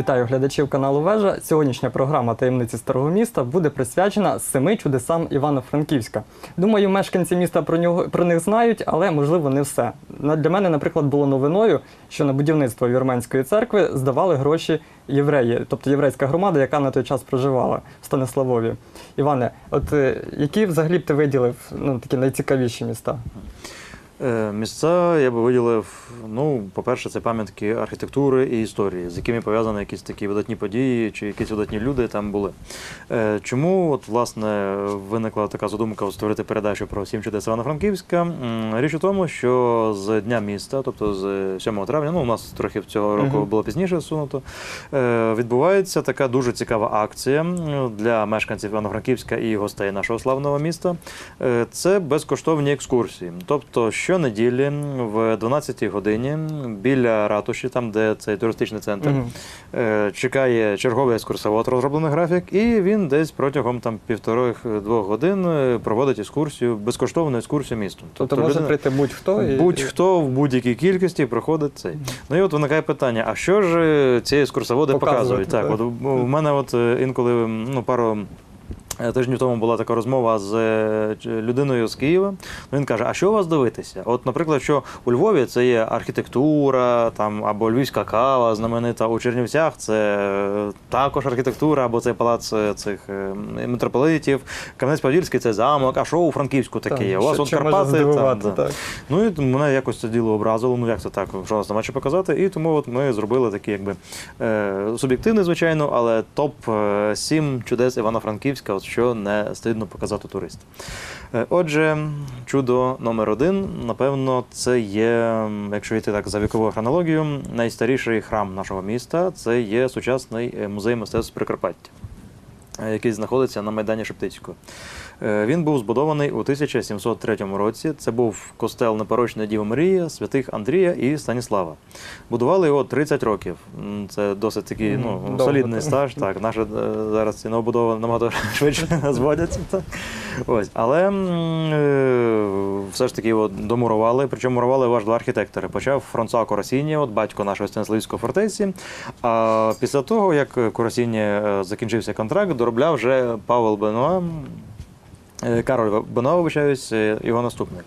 Вітаю глядачів каналу Вежа. Сьогоднішня програма Таємниці старого міста буде присвячена семи чудесам Івано-Франківська. Думаю, мешканці міста про нього про них знають, але можливо не все. Для мене, наприклад, було новиною, що на будівництво Вірменської церкви здавали гроші євреї, тобто єврейська громада, яка на той час проживала в Станиславові. Іване, от е, які взагалі б ти виділив ну, такі найцікавіші міста? Е, Місця я би виділив, ну, по-перше, це пам'ятки архітектури і історії, з якими пов'язані якісь такі видатні події чи якісь видатні люди там були. Е, Чому, от, власне, виникла така задумка створити передачу про сім чудес Івано-Франківська? Річ у тому, що з Дня міста, тобто з 7 травня, ну, у нас трохи цього року було пізніше всунуто, е, відбувається така дуже цікава акція для мешканців Івано-Франківська і гостей нашого славного міста. Це безкоштовні екскурсії. Тобто щонеділі в 12-й годині біля ратуші, там де цей туристичний центр, е, чекає черговий екскурсовод, розроблений графік, і він десь протягом там півтори-двох годин е, проводить екскурсію, безкоштовну екскурсію містом. Тобто може людина- прийти будь-хто і Будь-хто в будь-якій кількості проходить цей. Ну і от виникає питання: а що ж е, ці екскурсоводи Показують, показують? Так, так. от у мене от інколи ну, пару. Е, Тижнів тому була така розмова з е, людиною з Києва. Ну, Він каже: А що у вас дивитися? От, наприклад, що у Львові це є архітектура, там або львівська кава знаменита у Чернівцях, це е, також архітектура, або це палац цих митрополитів. Кам'янець-Подільський це замок. А що у Франківську таке є? У вас от Карпати. здивувати, да. так. Ну і мене якось це діло образило. Ну як це так, що нас нема що показати. І тому от ми зробили такий, якби суб'єктивний, звичайно, але топ 7 чудес Івано-Франківська, що не стидно показати туристам. Е, Отже, чудо номер один, напевно, це є, якщо йти так за віковою хронологією, найстаріший храм нашого міста. Це є сучасний е, музей мистецтв Прикарпаття який знаходиться на Майдані Шептицького. Е, Він був збудований у 1703 році. Це був костел Непорочної Діви Марії, святих Андрія і Станіслава. Будували його 30 років. Це досить такий ну, довго, солідний стаж. Так, наші е, зараз ці новобудови набагато швидше зводяться. Ось. Але е, все ж таки от, домурували, причому мурували аж два архітектори. Почав Франсуа Коросіні, от батько нашої Станіславської фортеці. А після того, як Коросіні е, закінчився контракт, доробляв вже Павел Бенуа. Е, Кароль Бенуа, вибачаюсь, е, його наступник.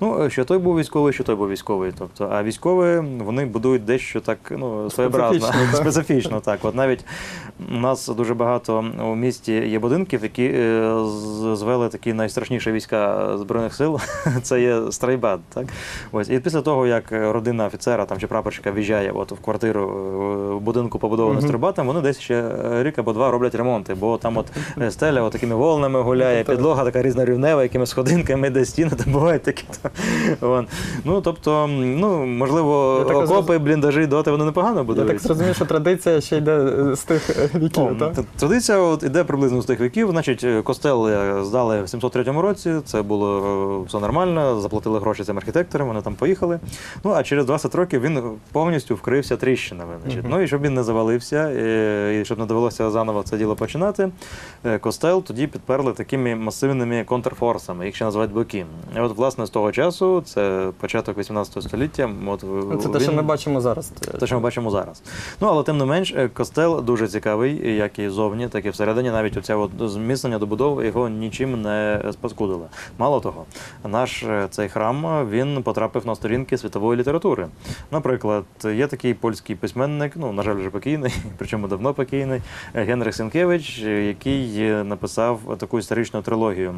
Ну, е, що той був військовий, що той був військовий. Тобто, а військові вони будують дещо так ну, своєобразно, Специфічно, специфічно. Так, от навіть у нас дуже багато у місті є будинків, які звели такі найстрашніші війська збройних сил. Це є страйбат. Так ось і після того, як родина офіцера там чи прапорщика в'їжджає от в квартиру в будинку побудовану Мгм. страйбатом, вони десь ще рік або два роблять ремонти, бо там от стеля от такими волнами гуляє, підлога така різнорівнева, якими сходинками, де стіни, там бувають такі. Вон. Ну тобто, ну можливо, так окопи, бліндажі, доти вони непогано Я так зрозумів, що традиція ще йде е, з тих е, віків, так? Традиція от іде приблизно з тих віків. Значить, е, костел здали в 703 році. Це було все нормально. Заплатили гроші цим архітекторам. Вони там поїхали. Ну а через 20 років він повністю вкрився тріщинами. Значить. Мгм. Ну і щоб він не завалився, і щоб не довелося заново це діло починати. Костел тоді підперли такими масивними контрфорсами, їх ще називають боки. І от, власне, з того часу, це початок 18 століття. От Це те, що ми бачимо зараз. те, що ми бачимо зараз. Ну, але тим не менш, е, костел дуже цікавий, як і зовні, так і всередині. Навіть оця от зміцнення добудов його нічим не спаскудило. Мало того, наш е, цей храм е, він потрапив на сторінки світової літератури. Наприклад, є такий польський письменник, ну, на жаль, вже покійний, причому давно покійний, Генрих Сенкевич, е, який написав таку історичну трилогію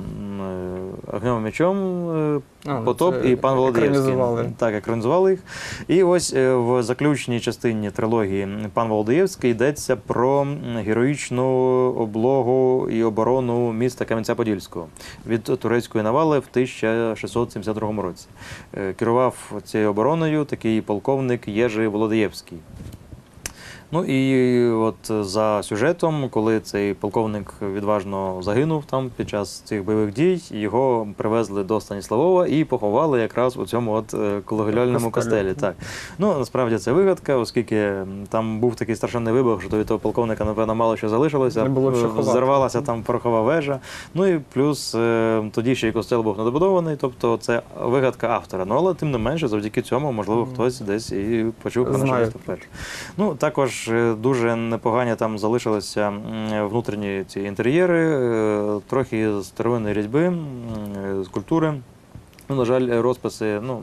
Огнем і мечом, е, А, ну, Потоп це і пан екранізували. Так, екранізували їх. І ось е, в заключній частині трилогії пан Володієвський йдеться про героїчну облогу і оборону міста Кам'янця-Подільського від турецької навали в 1672 році. Е, Керував цією обороною такий полковник Єжи Володієвський. Ну і от за сюжетом, коли цей полковник відважно загинув там під час цих бойових дій, його привезли до Станіславова і поховали якраз у цьому от е, колегіальному Костелі. Так ну насправді це вигадка, оскільки там був такий страшенний вибух, що до того полковника напевно мало що залишилося. Не було що Е. Зарвалася там порохова вежа. Ну і плюс е, тоді ще й костел був недобудований, тобто це вигадка автора. Ну але тим не менше, завдяки цьому, можливо, хтось десь і почув про наше. Ну також Також е, дуже непогані там залишилися внутрішні ці інтер'єри, трохи трохи старовинної різьби, з культури. скульптури. Ну, на жаль, розписи ну,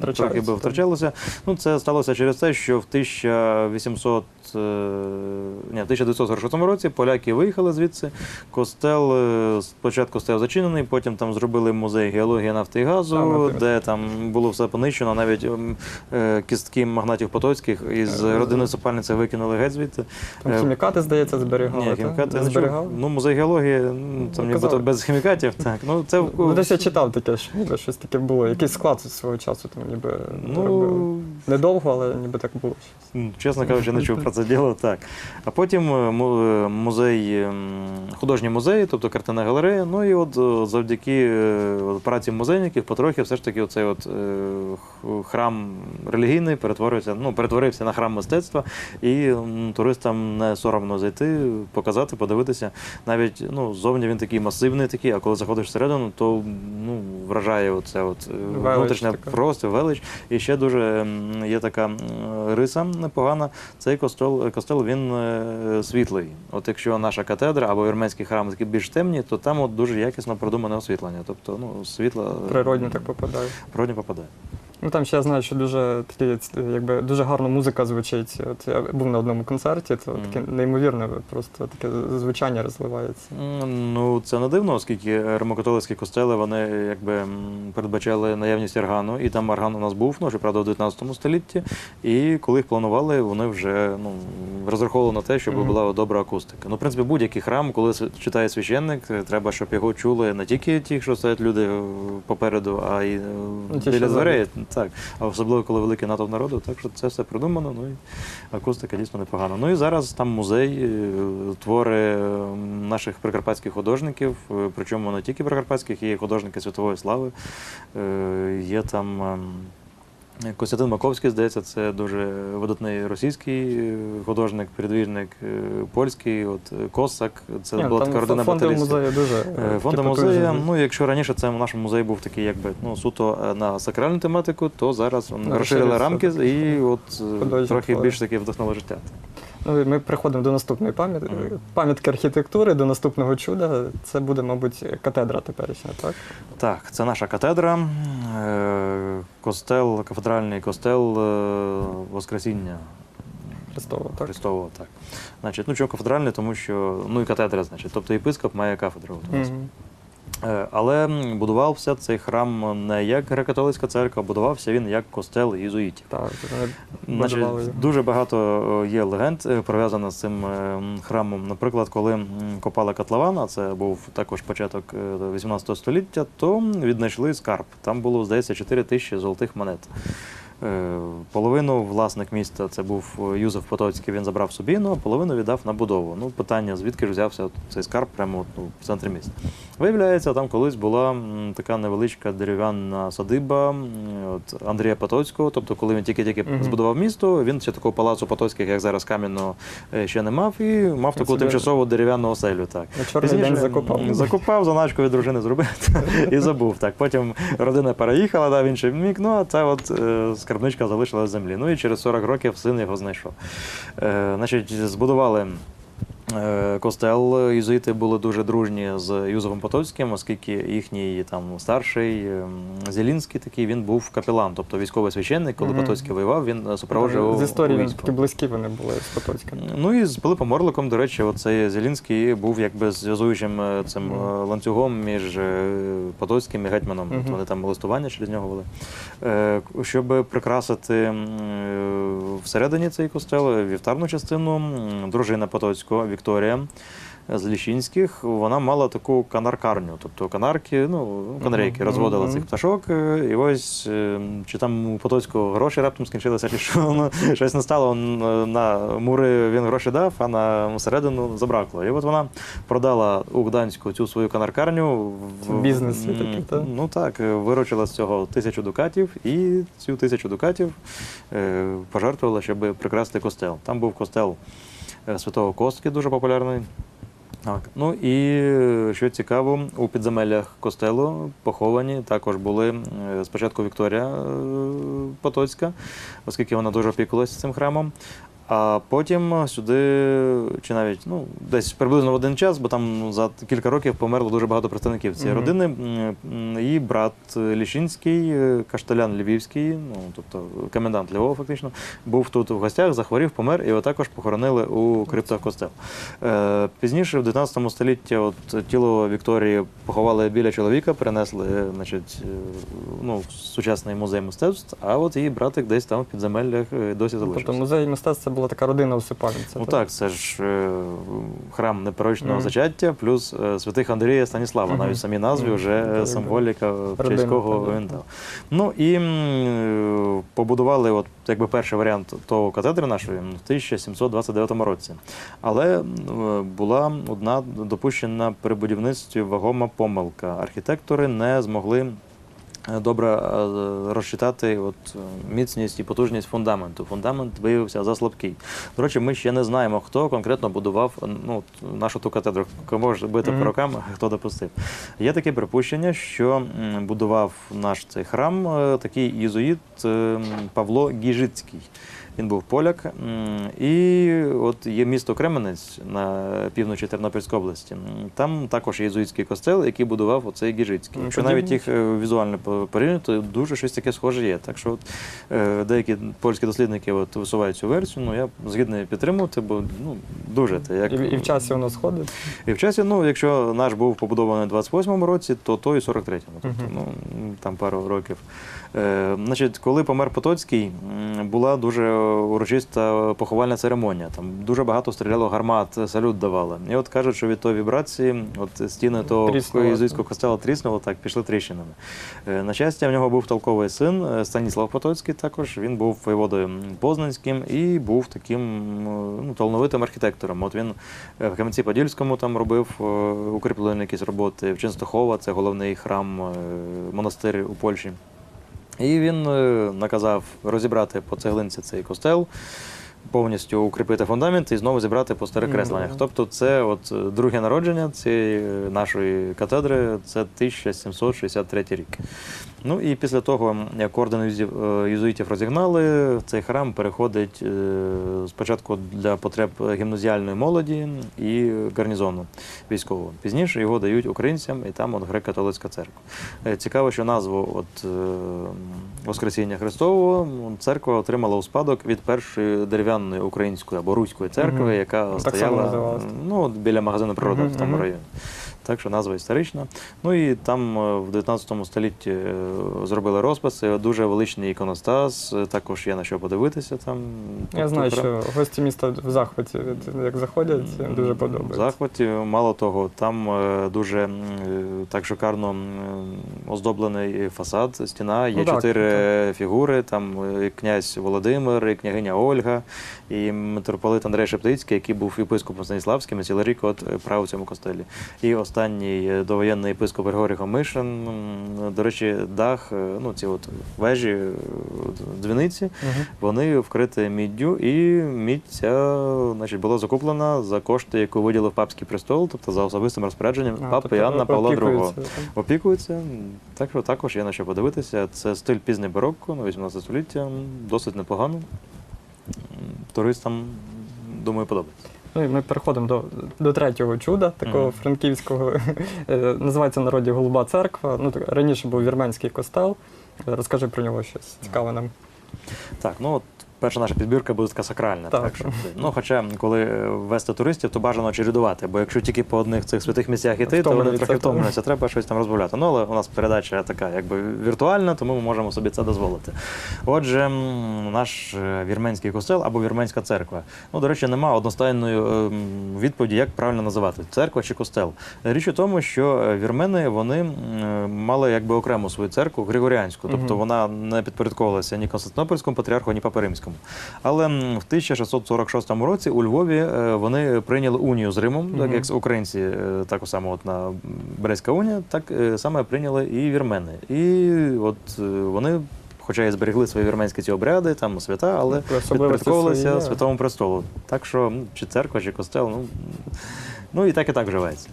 трохи би втрачалися. Ну, це сталося через те, що в 1800, е, ні, в 1946 році поляки виїхали звідси. Костел е, спочатку стояв зачинений, потім там зробили музей геології нафти і газу, Саме де там було все понищено, навіть ем, е, кістки магнатів потоцьких із Е, родини Сопальниця викинули геть звідти. Там Е, хімікати, здається, зберігали. Ні, хімікати зберігали? Ну, музей геології, там Ну, нібито без хімікатів. Так, ну це Ну, десь я читав таке, що ніби щось таке було. Якийсь склад свого часу там ніби робили. Ну, Недовго, але ніби так було. Чесно кажучи, не чув про це діло. Так. А потім е, е, музей, ем, художній музей, тобто картина галерея. Ну і от е, завдяки праці музейників потрохи все ж таки оцей от храм релігійний перетворюється, ну, перетворився на храм мистецтва, і туристам не соромно зайти, показати, подивитися. Навіть ну, зовні він такий масивний, такий, а коли заходиш всередину, то ну, вражає оце от внутрішня просто велич. І ще дуже є така риса непогана. Цей костел, костел він е, світлий. От якщо наша катедра або вірменські храми такі більш темні, то там от дуже якісно продумане освітлення. Тобто, ну, світло природні Природньо так попадає. природньо попадає. Ну там ще я знаю, що дуже такі, якби дуже гарно музика звучить. От я був на одному концерті, то Мгм. таке неймовірне, просто таке звучання розливається. Ну, це не дивно, оскільки римокатолицькі костели вони якби передбачали наявність органу, і там орган у нас був, ну, правда, в 19 столітті. І коли їх планували, вони вже ну, розраховували на те, щоб Мгм. була добра акустика. Ну, в принципі, будь-який храм, коли читає священник, треба, щоб його чули не тільки ті, що стоять люди попереду, а й е, Ну, ті, біля дверей. Так, а особливо коли великий натовп народу, так що це все придумано. Ну і акустика дійсно непогана. Ну і зараз там музей, е, твори наших прикарпатських художників, е, причому не тільки прикарпатських, є художники світової слави. Е, Є там. Костянтин Маковський, здається, це дуже видатний російський е, художник, передвіжник, е, польський, от е, Косак, це Ні, була така родина баталістів. музею дуже Фонда музею, ну якщо раніше це в нашому музеї був такий, якби ну суто на сакральну тематику, то зараз розширили рамки, і от трохи більш таке вдохнуло життя. Ну, ми приходимо до наступної пам'ятки, пам'ятки архітектури, до наступного чуда. Це буде, мабуть, катедра теперішня, так? Так, це наша катедра, е, костел, кафедральний костел е, Воскресіння. Христово, так? Христового, так. Значить, ну чого кафедральний, тому що ну і катедра, значить, тобто єпископ має кафедру. от у нас. Мгм. Е, Але будувався цей храм не як греко-католицька церква, будувався він як костел єзуїтів. Так, Значить, дуже багато е, є легенд е, пов'язаних з цим храмом. Наприклад, коли копали котлован, а це був також початок е, 18 століття, то віднайшли скарб. Там було, здається, 4 тисячі золотих монет. Е, Половину власник міста це був е, Юзеф Потоцький, він забрав собі, ну а половину віддав на будову. Ну, питання, звідки ж взявся цей скарб прямо ну, в центрі міста. Виявляється, там колись була така невеличка дерев'яна садиба от Андрія Потоцького. Тобто, коли він тільки-тільки Мгм. збудував місто, він ще такого палацу Потоцьких, як зараз кам'яного, е, ще не мав, і мав таку собі- тимчасову дерев'яну оселю. Так. Чорний день Пізніше, закопав. Закопав, заначку від дружини зробив і забув. Так. Потім родина переїхала да, в інший мік, ну а ця от скарбничка залишилася землі. Ну і через 40 років син його знайшов. Е, значить, збудували. Е, Костел єзуїти були дуже дружні з Юзефом Потоцьким, оскільки їхній там старший ем, Зелінський такий він був капелан, тобто військовий священник. Коли Мгм. Потоцький воював, він е, супроводжував З історії у він такі близькі вони були з Потоцьким. Ну і з Пилипом Орликом, до речі, оцей Зелінський був якби зв'язуючим е, цим е, ланцюгом між Потоцьким і гетьманом. Мгм. Вони там листування через нього вели. Е, Щоб прикрасити всередині цей костел вівтарну частину, дружина Потоцького Вікторія. З Ліщинських вона мала таку канаркарню, тобто канарки, ну канарейки, розводила цих пташок. е, І ось е, чи там у Потоцького гроші раптом скінчилися, чи що ну, щось не стало. е, На мури він гроші дав, а на середину забракло. І от вона продала у Гданську цю свою канаркарню. Це бізнес є такий, та? Ну так, виручила з цього тисячу дукатів, і цю тисячу дукатів пожертвувала, щоб прикрасити костел. Там був костел Святого Костки, дуже популярний. Так. Ну і е, що цікаво, у підземеллях костелу поховані також були е, спочатку Вікторія е, Потоцька, оскільки вона дуже опікувалася цим храмом. А потім сюди, чи навіть ну, десь приблизно в один час, бо там за кілька років померло дуже багато представників цієї Мгм. родини. М, м, Її брат Ліщинський, е, каштелян Львівський, ну тобто комендант Львова, фактично, був тут в гостях, захворів, помер, і його також похоронили у криптах костел. Е, Пізніше, в 19 столітті, от тіло Вікторії поховали біля чоловіка, перенесли е, значить, е, ну, в сучасний музей мистецтв, а от її братик десь там в підземеллях е, досі залишився. Тобто музей мистецтв це була така родина усипальниця. Ну так, це ж е, храм непорочного Мгм. зачаття, плюс е, святих Андрія Станіслава. Мгм. Навіть в самій назві Мгм. вже Так, е, так. символіка, в Родина, честь він дав. Ну і е, побудували, от якби перший варіант того катедри нашої в 1729 році. Але е, була одна допущена при будівництві вагома помилка. Архітектори не змогли. Добре е, розчитати от, е, міцність і потужність фундаменту. Фундамент виявився заслабкий. До речі, ми ще не знаємо, хто конкретно будував е, ну, нашу ту катедру. Може бити mm -hmm. по рукам, хто допустив. Є таке припущення, що будував наш цей храм такий єзуїт Павло Гіжицький. Він був поляк, і от є місто Кременець на півночі Тернопільської області. Там також є єзуїтський костел, який будував оцей Гіжицький. Ну, Якщо навіть їх е, візуально по- порівняти, то дуже щось таке схоже є. Так що от, е, деякі польські дослідники от, висувають цю версію, ну я згідний підтримувати, бо ну, дуже те. Як... І, і в часі воно сходить. І в часі, ну, якщо наш був побудований у 28-му році, то той у 43-му. Тобто, ну, там пару років. Е, значить, коли помер Потоцький, була дуже урочиста поховальна церемонія. Там дуже багато стріляло гармат, салют давали. І от кажуть, що від тої вібрації от стіни того єзуїтського костела тріснуло, так, пішли тріщинами. Е, на щастя, в нього був толковий син е, Станіслав Потоцький також. Він був воєводою Познанським і був таким ну, талановитим архітектором. От він в Кам'янці-Подільському там робив укріплені якісь роботи. В Ченстохова, це головний храм, монастир у Польщі. І він е, наказав розібрати по цеглинці цей костел, повністю укріпити фундамент і знову зібрати по старих кресленнях. Тобто, це от е, друге народження цієї е, нашої катедри, це 1763 рік. Ну і після того, як орден е, розігнали, цей храм переходить спочатку для потреб гімназіальної молоді і гарнізону військового. Пізніше його дають українцям, і там от греко-католицька церква. Цікаво, що назву от, Воскресіння Христового церква отримала у спадок від першої дерев'яної української або руської церкви, яка Так само стояла називалась. ну, от біля магазину природи в тому районі. Так що назва історична. Ну і там е, в 19 столітті е, зробили розписи, дуже величний іконостас, е, також є на що подивитися там. Я Тобто знаю, що гості міста в захваті, як заходять, їм дуже в захваті. Мало того, там дуже так шикарно оздоблений фасад, стіна. Є Ну, так, чотири фігури. Там і князь Володимир, і княгиня Ольга, і митрополит Андрей Шептицький, який був єпископом Станіславським, і цілий рік от е, правив у цьому костелі. І останній е, довоєнний єпископ Григорій Гомишин. До речі, дах, е, ну ці от вежі, дзвіниці. Мгм. Вони вкриті міддю, і мідь ця значить, була закуплена за кошти, яку виділив папський престол, тобто за особистим розпорядженням А, папи тобто Іоанна Павла II. Опікується. Так що також є на що подивитися. Це стиль пізнє барокко, ну, 18 століття, досить непогано. Туристам, думаю, подобається. Ну і ми переходимо до, до третього чуда, такого Мгм. франківського. Е, Називається в народі Голуба церква. Ну, так, раніше був вірменський костел. Розкажи про нього щось цікаве нам. Так, ну от перша наша підбірка буде така сакральна. Так. Так. що, ну, хоча, коли е, вести туристів, то бажано чередувати, бо якщо тільки по одних цих святих місцях іти, то вони трохи втомлюються, треба щось там розмовляти. Ну, але у нас передача така, якби віртуальна, тому ми можемо собі це дозволити. Отже, наш е, вірменський костел або вірменська церква. Ну, до речі, нема одностайної е, відповіді, як правильно називати церква чи костел. Річ у тому, що вірмени вони мали якби окрему свою церкву григоріанську, тобто вона не підпорядковувалася ні Константинопольському патріарху, ні Папи Римському. Але в 1646 році у Львові е, вони прийняли унію з Римом, так як українці е, так само от на Брестська унія, так е, саме прийняли і вірмени. І от вони. Хоча і зберегли свої вірменські ці обряди, там свята, але Особливості підпорядковувалися святому престолу. Так що чи церква, чи костел, ну, ну і так і так живеться.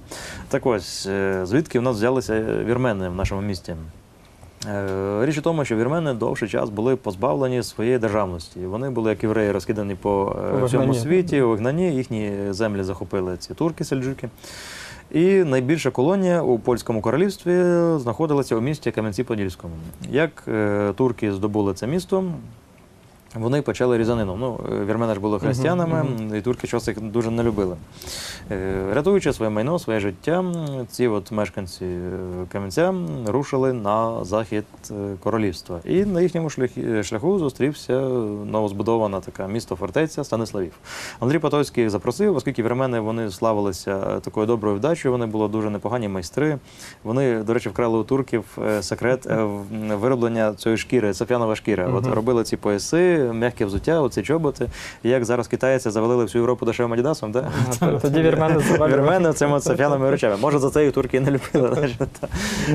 Так ось, звідки в нас взялися вірмени в нашому місті? Е, Річ у тому, що вірмени довший час були позбавлені своєї державності. Вони були, як євреї, розкидані по е, всьому світі, у вигнанні. Їхні землі захопили ці турки, сельджуки. І найбільша колонія у польському королівстві знаходилася у місті Кам'янці-Подільському. Як е, турки здобули це місто, вони почали різанину. Ну, е, вірмени ж були християнами, мгм. і турки щось їх дуже не любили. Е, Рятуючи своє майно, своє життя, ці от мешканці е, Кам'янця рушили на захід королівства. І на їхньому шляху зустрівся новозбудована така місто-фортеця Станиславів. Андрій Потоцький їх запросив, оскільки вірмени вони славилися такою доброю вдачею, вони були дуже непогані майстри. Вони, до речі, вкрали у турків секрет вироблення цієї шкіри, сафянова шкіра. От робили ці пояси, м'яке взуття, оці чоботи. Як зараз китайці завалили всю Європу дешевим адідасом, да? Тоді вірмени завалили. Вірмени цими сафяновими речами. Може, за це їх турки не любили.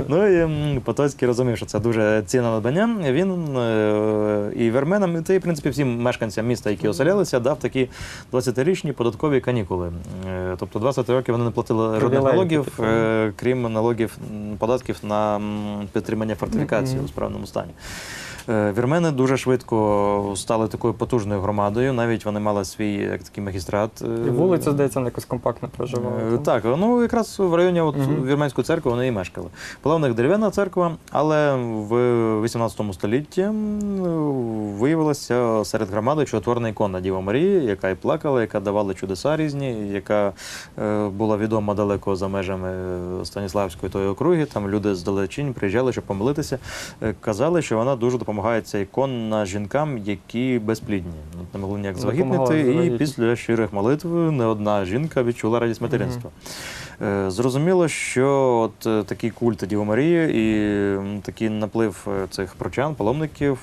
Ну і Потоцький розумів, що це дуже цінне надбання. Він е, і вірменам, й в принципі всім мешканцям міста, які оселялися, дав такі 20-річні податкові канікули. Е, Тобто 20 років вони не платили жодних налогів, е, крім налогів податків на підтримання фортифікації у справному стані. Е, Вірмени дуже швидко стали такою потужною громадою. Навіть вони мали свій як такий магістрат. е, І вулиця, здається, якось компактно проживали. Е. Так, ну якраз в районі от, Мгм. Вірменської церкви вони і мешкали. Була в них дерев'яна церква, але в 18 столітті виявилася серед громади чудотворна ікона Діва Марії, яка і плакала, яка давала чудеса різні, яка була відома далеко за межами Станіславської тої округи. Там люди здалечінь приїжджали, щоб помолитися. Е, Казали, що вона дуже допомагає ця ікона жінкам, які безплідні. От Не могли ніяк звагітнити, і після щирих молитв не одна жінка відчула радість материнства. Е, Зрозуміло, що от е, такий культ Діви Марії і такий наплив е, цих прочан, паломників,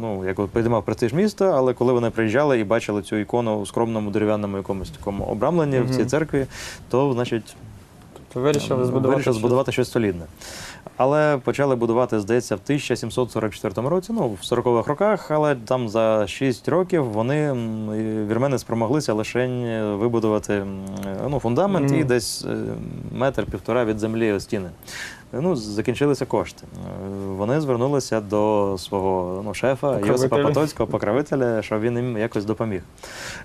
ну, як підіймав престиж міста, але коли вони приїжджали і бачили цю ікону у скромному дерев'яному якомусь такому обрамленні в цій церкві, то, значить, Тобто вирішили збудувати. збудувати щось солідне. Але почали будувати, здається, в 1744 році, ну, в 40-х роках, але там за 6 років вони, вірмени, спромоглися лише вибудувати ну, фундамент Мгм. і десь е, метр-півтора від землі стіни. Ну, закінчилися кошти. Е, Вони звернулися до свого ну, шефа Йосипа Потоцького, покровителя, щоб він їм якось допоміг.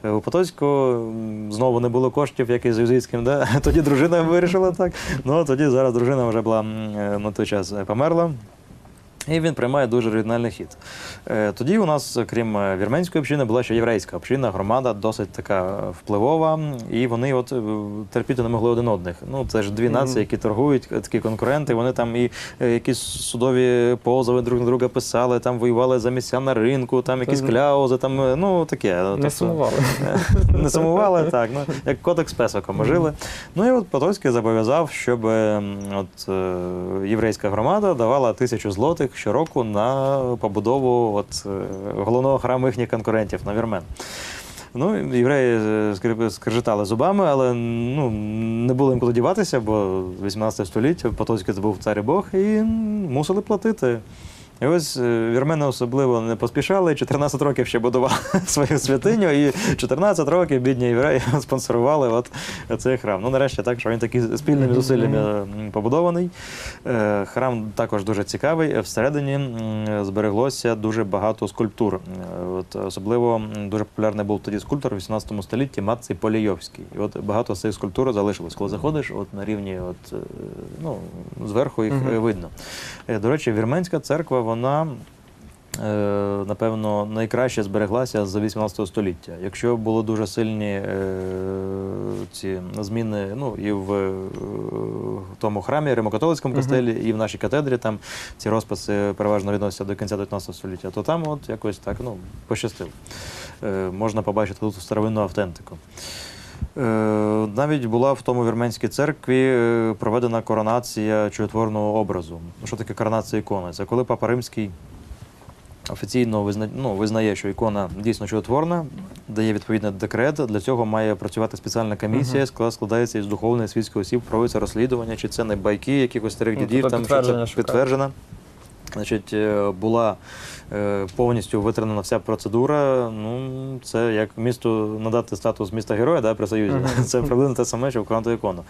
Е, У Потоцького знову не було коштів, як і з Юзійським. Да? Тоді дружина вирішила так. Ну тоді зараз дружина вже була е, на той час померла. І він приймає дуже оригінальний хід. Е, Тоді у нас, крім е, вірменської общини, була ще єврейська община, громада досить така впливова, і вони от е, терпіти не могли один одних. Ну це ж дві нації, які торгують, е, такі конкуренти. Вони там і е, якісь судові позови друг на друга писали, там воювали за місця на ринку, там якісь кляузи, там е, ну таке. Не Тобто, сумували. не сумували, так. Ну, як кодекс Песока жили. Ну і от Потоцький зобов'язав, щоб е, от, е, єврейська громада давала тисячу злотих щороку на побудову от, е, головного храму їхніх конкурентів на вірмен. Ну, євреї е, скрежетали зубами, але ну, не було їм куди діватися, бо 18 століття Потоцький це був цар і Бог, і мусили платити. І ось е, вірмени особливо не поспішали, 14 років ще будували свою святиню, і 14 років бідні євреї спонсорували от цей храм. Ну, нарешті так, що він такий спільними зусиллями побудований. Е, Храм також дуже цікавий. Всередині збереглося дуже багато скульптур. Е, От особливо дуже популярний був тоді скульптор у 18 столітті Маций Полійовський. І от багато з цих скульптур залишилось. Коли заходиш, от на рівні, от, е, ну, зверху їх е, видно. Е, До речі, вірменська церква, вона. е, Напевно, найкраще збереглася з 18 століття. Якщо були дуже сильні е, ці зміни, ну і в е, тому храмі Римокатолицькому костелі, і в нашій катедрі там ці розписи переважно відносяться до кінця 19 століття, то там от якось так ну, пощастило. Можна побачити тут старовинну автентику. Е, Навіть була в тому вірменській церкві е, проведена коронація чудотворного образу. Ну, Що таке коронація ікони? Це коли Папа Римський офіційно визна... ну, визнає, що ікона дійсно чудотворна, дає відповідний декрет. Для цього має працювати спеціальна комісія, яка складається із духовних світських осіб, проводиться розслідування, чи це не байки якихось старих Ну, дідів, тобто там, що це підтверджено. Значить, е, була е, повністю витримана вся процедура. Ну, це як місту надати статус міста героя да, при Союзі. Це приблизно те саме, що в ікону.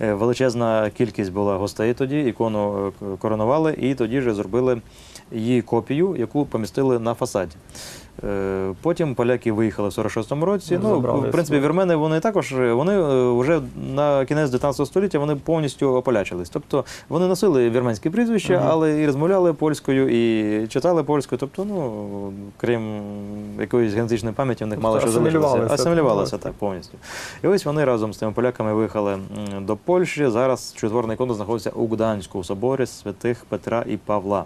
Е, Величезна кількість була гостей тоді, ікону коронували, і тоді вже зробили її копію, яку помістили на фасаді. Е, Потім поляки виїхали в 46-му році. Ну, Забрали в принципі, вірмени вони також вони е, вже на кінець 19 століття вони повністю ополячились. Тобто вони носили вірменські прізвища, Мгм. але і розмовляли польською, і читали польською. Тобто, ну крім якоїсь генетичної пам'яті, в них Тобто мало що залишилося. асимілювалися. Асимілювалися так повністю. І ось вони разом з тими поляками виїхали до Польщі. Зараз чудотворна ікона знаходиться у Гданську у соборі святих Петра і Павла.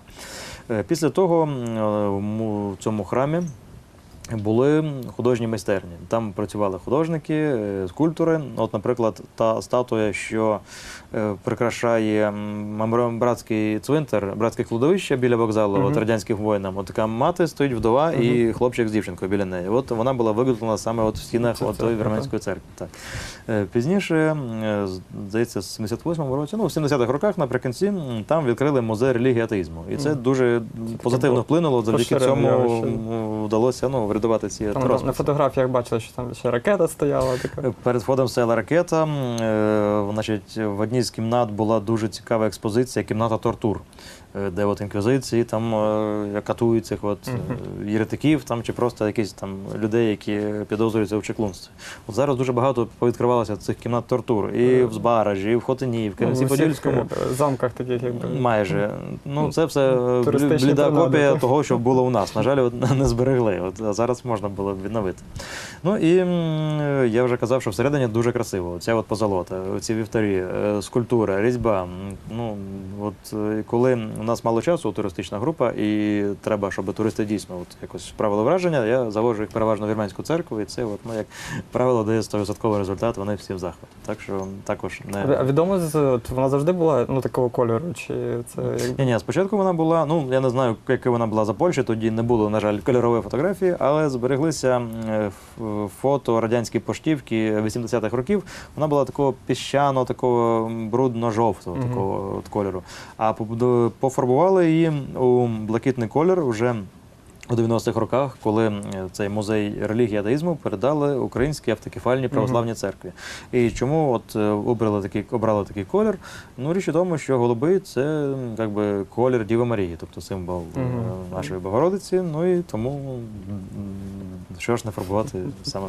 Е, Після того в цьому храмі. Були художні майстерні. Там працювали художники, е, скульптори. От, наприклад, та статуя, що е, прикрашає братський цвинтар, братське кладовище біля вокзалу, Мгм. от радянським воїнам. От така мати стоїть вдова і хлопчик з дівчинкою біля неї. От вона була виготовлена саме от в стінах от тої вірменської церкви. Так. Е, Пізніше, здається, в 78-му році, ну, в 70-х роках наприкінці, там відкрили музей релігії атеїзму. І це дуже позитивно вплинуло. Завдяки цьому вдалося ну, врятувати ці Там на, фотографіях бачили, що там ще ракета стояла така. Перед входом стояла ракета. е, Значить, в одній з кімнат була дуже цікава експозиція, кімната тортур, е, де от інквізиції там е, катують цих от е, єретиків там, чи просто якісь там людей, які підозрюються в чеклунстві. От зараз дуже багато повідкривалося цих кімнат тортур. І в Збаражі, і в Хотині, і в Ну, Кам'янці-Подільському. е, замках таких, якби. Майже. Ну, це все е, бліда копія того, що було у нас. На жаль, от, не зберегли. От, а зараз можна було б відновити. Ну і я вже казав, що всередині дуже красиво. Ця от позолота, ці вівтарі, е, скульптура, різьба. Ну, от е, коли у нас мало часу, туристична група, і треба, щоб туристи дійсно от, якось справили враження, я заводжу їх переважно в вірменську церкву, і це, от, ну, як правило, дає 100% результат, вони всі в захваті. Так що також не. А відомо, от вона завжди була ну, такого кольору, чи це. Ні, ні, спочатку вона була, ну я не знаю, яка вона була за Польщі, тоді не було, на жаль, кольорової фотографії, але збереглися е, фото радянської поштівки 80-х років. Вона була такого піщаного, такого брудно-жовтого такого от кольору. А побудо- пофарбували її у блакитний колір вже. У 90-х роках, коли цей музей релігії адаїзму атеїзму передали українській автокефальній православній церкві. І чому от е, обрали такий, обрали такий колір? Ну, річ у тому, що голубий це якби колір Діви Марії, тобто символ е, нашої Богородиці. Ну і тому що ж не фарбувати саме.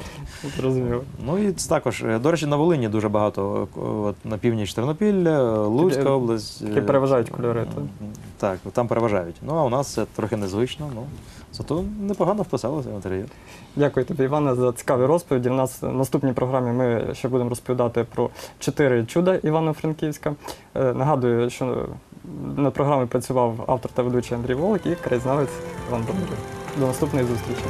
Зрозуміло. Ну і це також, е, до речі, на Волині дуже багато е, от, на північ Тернопілля, Луцька область. е, переважають кольори, то. Так, там переважають. Ну а у нас це трохи незвично. Ну зато непогано вписалося в. Дякую тобі, Іване, за цікаві розповіді. У нас в наступній програмі ми ще будемо розповідати про чотири чуда Івано-Франківська. Е, Нагадую, що над програмою працював автор та ведучий Андрій Волик і краєзнавець Іван Бондарів. До наступної зустрічі.